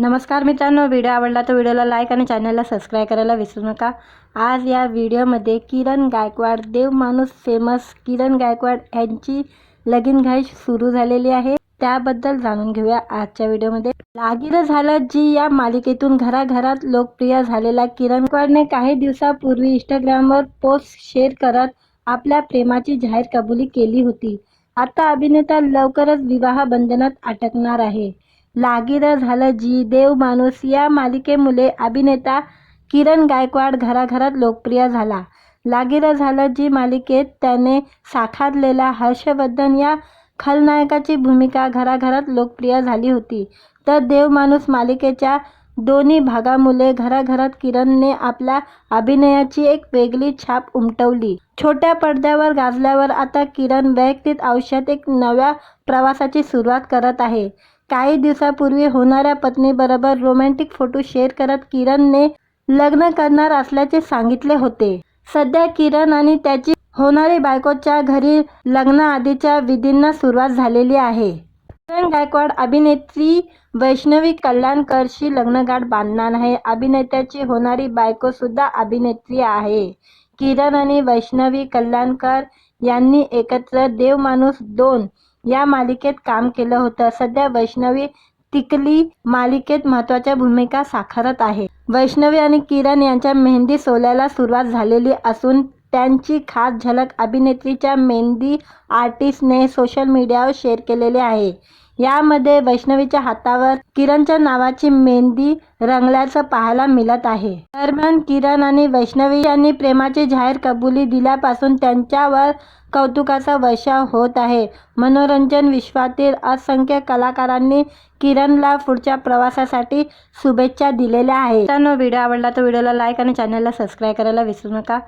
नमस्कार मित्रांनो व्हिडिओ आवडला तर व्हिडिओला लाईक आणि चॅनलला सबस्क्राईब करायला विसरू नका. आज या व्हिडिओमध्ये किरण गायकवाड देव माणूस फेमस किरण गायकवाड यांची लगीन घाई सुरू झालेली आहे. त्याबद्दल जाणून घेऊया आजच्या व्हिडिओमध्ये लागीर झालं जी या मालिकेतून घराघरात लोकप्रिय झालेला किरण गायकवाडने काही दिवसापूर्वी इंस्टाग्रामवर पोस्ट शेअर करत आपल्या प्रेमाची जाहीर कबुली केली होती. आता अभिनेता लवकरच विवाह बंधनात अटकणार आहे. लागिरं झालं जी. देव माणूस या मालिकेमुळे अभिनेता किरण गायकवाड घराघरात लोकप्रिय झाला. लागिरं झालं जी मालिकेत त्याने साकारलेला हर्षवर्धन या खलनायकाची भूमिका घराघरात लोकप्रिय झाली होती. तर देव माणूस मालिकेच्या दोन्ही भागामुळे घराघरात किरणने आपल्या अभिनयाची एक वेगळी छाप उमटवली. छोट्या पडद्यावर गाजल्यावर आता किरण वैयक्तिक आयुष्यात एक नव्या प्रवासाची सुरुवात करत आहे. काही दिवसापूर्वी होणाऱ्या पत्नीबरोबर रोमॅन्टिक फोटो शेअर करत किरणने लग्न करणार असल्याचे सांगितले होते. सध्या किरण आणि त्याची होणारी बायकोच्या घरी लग्नाआधीच्या विधींना सुरुवात झालेली आहे. किरण गायकवाड अभिनेत्री वैष्णवी कल्याणकरशी लग्नगाठ बांधणार आहे. अभिनेत्याची होणारी बायको सुद्धा अभिनेत्री आहे. किरण आणि वैष्णवी कल्याणकर यांनी एकत्र देव माणूस दोन या मालिकेत काम केलं होतं. सध्या वैष्णवी तिकली मालिकेत महत्त्वाच्या भूमिका साकारत आहे. वैष्णवी आणि किरण यांच्या मेहंदी सोल्याला सुरुवात झालेली असून त्यांची खास झलक अभिनेत्रीच्या मेहंदी आर्टिस्टने सोशल मीडियावर शेअर केलेली आहे. यामध्ये वैष्णवीच्या हातावर किरणच्या नावाची मेहंदी रंगल्याचं पाहायला मिळत आहे. दरम्यान किरण आणि वैष्णवी यांनी प्रेमाची जाहीर कबुली दिल्यापासून त्यांच्यावर कौतुकाचा वर्षाव होत आहे. मनोरंजन विश्वातील असंख्य कलाकारांनी किरणला पुढच्या प्रवासासाठी शुभेच्छा दिलेल्या आहे मित्रांनो व्हिडिओ आवडला तर व्हिडिओला लाईक आणि चॅनलला सबस्क्राईब करायला विसरू नका.